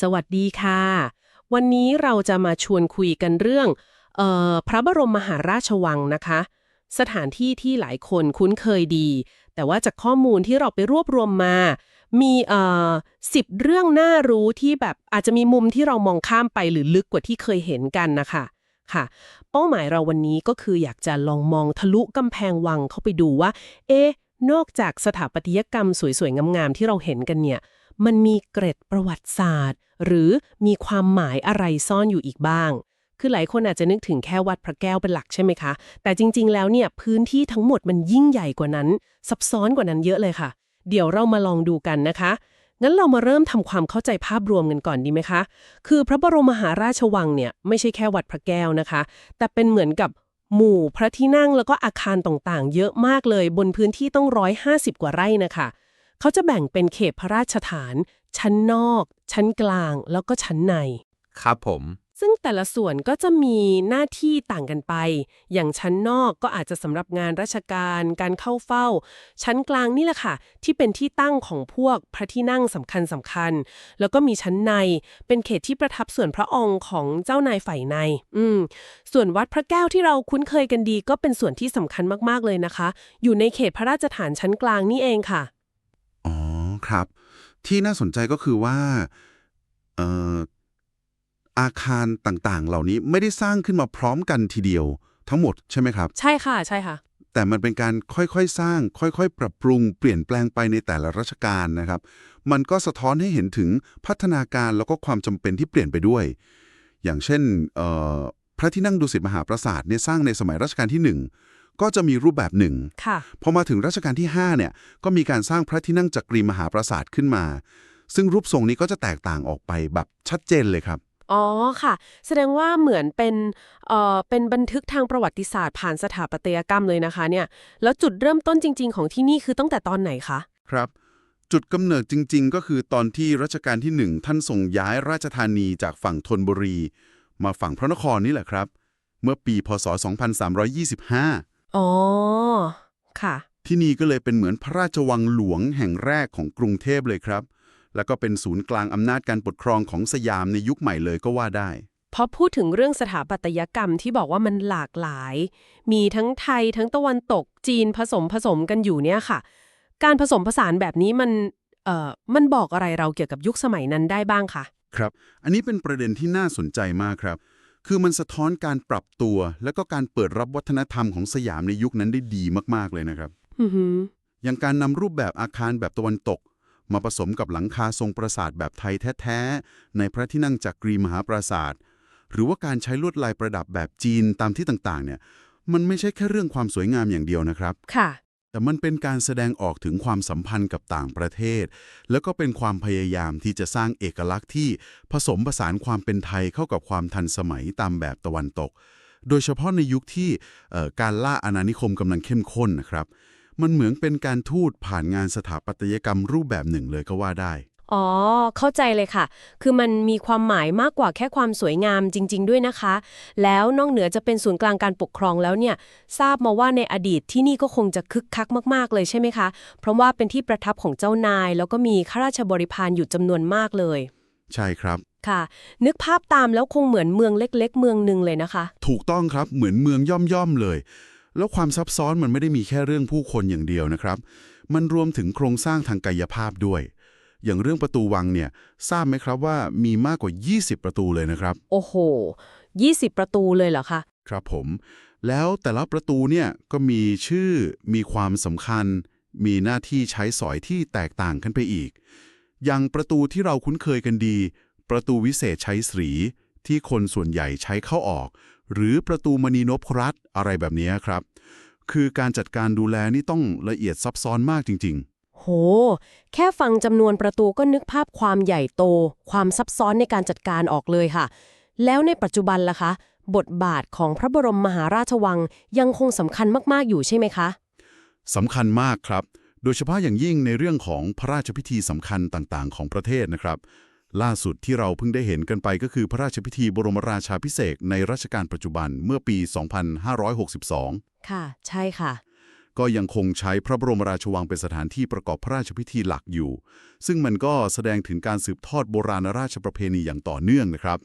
สวัสดีค่ะ วันนี้เราจะมาชวนคุยกันเรื่องออพระบรมมหาราชวังนะคะ สถานที่ที่หลายคนคุ้นเคยดี แต่ว่าจากข้อมูลที่เราไปรวบรวมมา มีเอ่อสิบเรื่องน่ารู้ที่แบบอาจจะมีมุมที่เรามองข้ามไปหรือลึกกว่าที่เคยเห็นกันนะคะค่ะ เป้าหมายเราวันนี้ก็คืออยากจะลองมองทะลุกำแพงวังเข้าไปดูว่า เอ๊ะนอกจากสถาปัตยกรรมสวยๆงามๆที่เราเห็นกันเนี่ย มันมีเกร็ดประวัติศาสตร์ หรือมีความหมายอะไรซ่อนอยู่อีกบ้าง คือหลายคนอาจจะนึกถึงแค่วัดพระแก้วเป็นหลักใช่ไหมคะ แต่จริง ๆ แล้วเนี่ยพื้นที่ทั้งหมดมันยิ่งใหญ่กว่านั้น ซับซ้อนกว่านั้นเยอะเลยค่ะ เดี๋ยวเรามาลองดูกันนะคะ งั้นเรามาเริ่มทำความเข้าใจภาพรวมกันก่อนดีไหมคะ คือพระบรมมหาราชวังเนี่ยไม่ใช่แค่วัดพระแก้วนะคะ แต่เป็นเหมือนกับหมู่พระที่นั่งแล้วก็อาคารต่างๆ เยอะมากเลยบนพื้นที่ต้องร้อยห้าสิบกว่าไร่นะคะ เขาจะแบ่งเป็นเขตพระราชฐาน ชั้นนอก ชั้นกลาง แล้วก็ชั้นใน ครับผม ซึ่งแต่ละส่วนก็จะมีหน้าที่ต่างกันไป อย่างชั้นนอกก็อาจจะสำหรับงานราชการ การเข้าเฝ้า ชั้นกลางนี่แหละค่ะ ที่เป็นที่ตั้งของพวกพระที่นั่งสำคัญสำคัญ แล้วก็มีชั้นใน เป็นเขตที่ประทับส่วนพระองค์ของเจ้านายฝ่ายใน อืม ส่วนวัดพระแก้วที่เราคุ้นเคยกันดี ก็เป็นส่วนที่สำคัญมากๆเลยนะคะ อยู่ในเขตพระราชฐานชั้นกลางนี่เองค่ะอ๋อ ครับ ที่น่าสนใจก็คือว่าเอ่ออาคารต่างๆ เหล่านี้ไม่ได้สร้างขึ้นมาพร้อมกันทีเดียวทั้งหมดใช่ไหมครับ ใช่ค่ะใช่ค่ะ แต่มันเป็นการค่อยๆสร้าง ค่อยๆ ปรับปรุงเปลี่ยนแปลงไปในแต่ละรัชกาลนะครับ มันก็สะท้อนให้เห็นถึงพัฒนาการแล้วก็ความจำเป็นที่เปลี่ยนไปด้วย อย่างเช่นเอ่อพระที่นั่งดุสิตมหาปราสาทเนี่ยสร้างในสมัยรัชกาลที่หนึ่ง ก็จะมีรูปแบบหนึ่งค่ะพอมาถึงรัชกาลที่ 5 เนี่ย ก็มีการสร้างพระที่นั่งจักรีมหาปราสาทขึ้นมา ซึ่งรูปทรงนี้ก็จะแตกต่างออกไปแบบชัดเจนเลยครับ อ๋อค่ะ แสดงว่าเหมือนเป็นเอ่อเป็นบันทึกทางประวัติศาสตร์ผ่านสถาปัตยกรรมเลยนะคะเนี่ย แล้วจุดเริ่มต้นจริง ๆ ของที่นี่คือตั้งแต่ตอนไหนคะ ครับ จุดกำเนิดจริง ๆ ก็คือตอนที่รัชกาลที่ 1 ท่านส่งย้ายราชธานีจากฝั่งธนบุรี มาฝั่งพระนครนี่แหละครับ เมื่อปีพศ 2325 อ๋อ ค่ะ ที่นี่ก็เลยเป็นเหมือนพระราชวังหลวงแห่งแรกของกรุงเทพเลยครับ แล้วก็เป็นศูนย์กลางอำนาจการปกครองของสยามในยุคใหม่เลยก็ว่าได้ พอพูดถึงเรื่องสถาปัตยกรรมที่บอกว่ามันหลากหลาย มีทั้งไทยทั้งตะวันตกจีนผสมผสมกันอยู่เนี่ยค่ะ การผสมผสานแบบนี้มันเอ่อมันบอกอะไรเราเกี่ยวกับยุคสมัยนั้นได้บ้างคะครับ อันนี้เป็นประเด็นที่น่าสนใจมากครับ คือมันสะท้อนการปรับตัว และก็การเปิดรับวัฒนธรรมของสยามในยุคนั้นได้ดีมากๆเลยนะครับอือหืออย่างการนำรูปแบบอาคารแบบตะวันตก มาผสมกับหลังคาทรงปราสาทแบบไทยแท้ๆในพระที่นั่งจักรีมหาปราสาท หรือว่าการใช้ลวดลายประดับแบบจีนตามที่ต่างๆ เนี่ย มันไม่ใช่แค่เรื่องความสวยงามอย่างเดียวนะครับ ค่ะ แต่มันเป็นการแสดงออกถึงความสัมพันธ์กับต่างประเทศ แล้วก็เป็นความพยายามที่จะสร้างเอกลักษณ์ที่ผสมผสานความเป็นไทยเข้ากับความทันสมัยตามแบบตะวันตก โดยเฉพาะในยุคที่การล่าอาณานิคมกำลังเข้มข้นนะครับ มันเหมือนเป็นการทูตผ่านงานสถาปัตยกรรมรูปแบบหนึ่งเลยก็ว่าได้ อ๋อ เข้าใจเลยค่ะ คือมันมีความหมายมากกว่าแค่ความสวยงามจริง ๆ ด้วยนะคะ แล้วนอกเหนือจะเป็นศูนย์กลางการปกครองแล้วเนี่ย ทราบมาว่าในอดีตที่นี่ก็คงจะคึกคักมากๆเลยใช่ไหมคะ เพราะว่าเป็นที่ประทับของเจ้านาย แล้วก็มีข้าราชบริพารอยู่จำนวนมากเลย ใช่ครับ ค่ะ นึกภาพตามแล้วคงเหมือนเมืองเล็ก ๆ เมืองหนึ่งเลยนะคะ ถูกต้องครับ เหมือนเมืองย่อมๆเลย แล้วความซับซ้อนมันไม่ได้มีแค่เรื่องผู้คนอย่างเดียวนะครับ มันรวมถึงโครงสร้างทางกายภาพด้วย อย่างเรื่องประตูวังเนี่ยทราบไหมครับว่ามีมากกว่า 20 ประตูเลยนะครับ โอ้โห 20 ประตูเลยเหรอคะครับผม แล้วแต่ละประตูเนี่ยก็มีชื่อมีความสำคัญ มีหน้าที่ใช้สอยที่แตกต่างกันไปอีก อย่างประตูที่เราคุ้นเคยกันดี ประตูวิเศษใช้สรีที่คนส่วนใหญ่ใช้เข้าออก หรือประตูมณีนพรัตน์อะไรแบบนี้ครับ คือการจัดการดูแลนี่ต้องละเอียดซับซ้อนมากจริง โห แค่ฟังจำนวนประตูก็นึกภาพความใหญ่โต ความซับซ้อนในการจัดการออกเลยค่ะ แล้วในปัจจุบันล่ะคะ บทบาทของพระบรมมหาราชวังยังคงสำคัญมาก ๆ อยู่ใช่ไหมคะๆสำคัญมากครับ โดยเฉพาะอย่างยิ่งในเรื่องของพระราชพิธีสำคัญต่างๆ ของประเทศนะครับ ล่าสุดที่เราเพิ่งได้เห็นกันไปก็คือพระราชพิธีบรมราชาพิเศษกในรัชกาลปัจจุบันเมื่อปี 2562 ค่ะ ใช่ค่ะ ก็ยังคงใช้พระบรมราชวังเป็นสถานที่ประกอบพระราชพิธีหลักอยู่ ซึ่งมันก็แสดงถึงการสืบทอดโบราณราชประเพณีอย่างต่อเนื่องนะครับ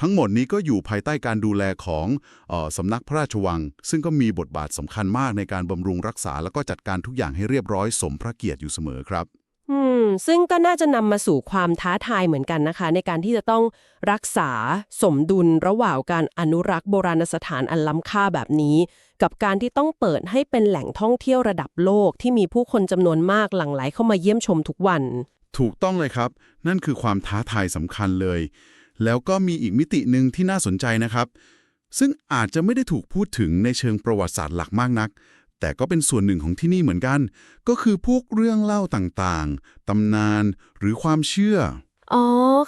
ทั้งหมดนี้ก็อยู่ภายใต้การดูแลของออสำนักพระราชวัง ซึ่งก็มีบทบาทสำคัญมากในการบำรุงรักษา แล้วก็จัดการทุกอย่างให้เรียบร้อยสมพระเกียรติอยู่เสมอครับ มซึ่งก็น่าจะนำมาสู่ความท้าทายเหมือนกันนะคะ ในการที่จะต้องรักษาสมดุลระหว่างการอนุรักษ์โบราณสถานอันล้ำค่าแบบนี้ กับการที่ต้องเปิดให้เป็นแหล่งท่องเที่ยวระดับโลกที่มีผู้คนจำนวนมากหลั่งไหลเข้ามาเยี่ยมชมทุกวัน ถูกต้องเลยครับ นั่นคือความท้าทายสำคัญเลย แล้วก็มีอีกมิติหนึ่งที่น่าสนใจนะครับ ซึ่งอาจจะไม่ได้ถูกพูดถึงในเชิงประวัติศาสตร์หลักมากนัก แต่ก็เป็นส่วนหนึ่งของที่นี่เหมือนกัน ก็คือพวกเรื่องเล่าต่างๆ ตำนานหรือความเชื่อ อ๋อ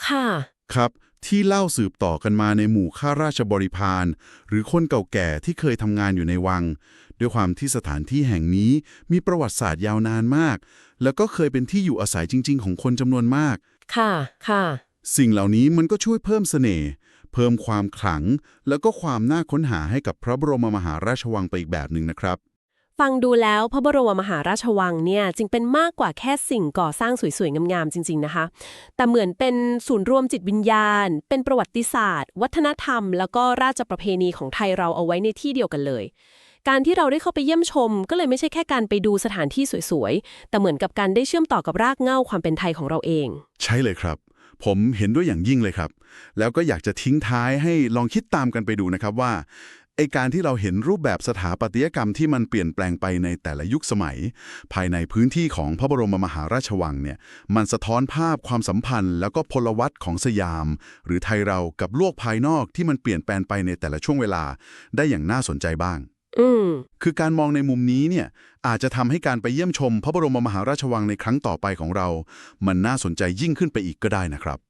ค่ะ ครับ ที่เล่าสืบต่อกันมาในหมู่ข้าราชบริพารหรือคนเก่าแก่ที่เคยทำงานอยู่ในวัง ด้วยความที่สถานที่แห่งนี้มีประวัติศาสตร์ยาวนานมาก แล้วก็เคยเป็นที่อยู่อาศัยจริง ๆ ของคนจำนวนมาก ค่ะค่ะ สิ่งเหล่านี้มันก็ช่วยเพิ่มเสน่ห์เพิ่มความขลัง แล้วก็ความน่าค้นหาให้กับพระบรมมหาราชวังไปอีกแบบหนึ่งนะครับ ฟังดูแล้วพระบรมมหาราชวังเนี่ยจึงเป็นมากกว่าแค่สิ่งก่อสร้างสวยๆ งามๆ จริง ๆนะคะ แต่เหมือนเป็นศูนย์รวมจิตวิญญาณ เป็นประวัติศาสตร์ วัฒนธรรม แล้วก็ราชประเพณีของไทยเราเอาไว้ในที่เดียวกันเลย การที่เราได้เข้าไปเยี่ยมชม ก็เลยไม่ใช่แค่การไปดูสถานที่สวยๆ แต่เหมือนกับการได้เชื่อมต่อกับรากเหง้าความเป็นไทยของเราเอง ใช่เลยครับผมเห็นด้วยอย่างยิ่งเลยครับ แล้วก็อยากจะทิ้งท้ายให้ลองคิดตามกันไปดูนะครับว่า ไอการที่เราเห็นรูปแบบสถาปัตยกรรมที่มันเปลี่ยนแปลงไปในแต่ละยุคสมัย ภายในพื้นที่ของพระบรมมหาราชวังเนี่ยมันสะท้อนภาพความสัมพันธ์ แล้วก็พลวัตของสยาม หรือไทยเรากับโลกภายนอกที่มันเปลี่ยนแปลงไปในแต่ละช่วงเวลา ได้อย่างน่าสนใจบ้างอืมคือการมองในมุมนี้เนี่ยอาจจะทำให้การไปเยี่ยมชม พระบรมมหาราชวังในครั้งต่อไปของเรา มันน่าสนใจยิ่งขึ้นไปอีกก็ได้นะครับ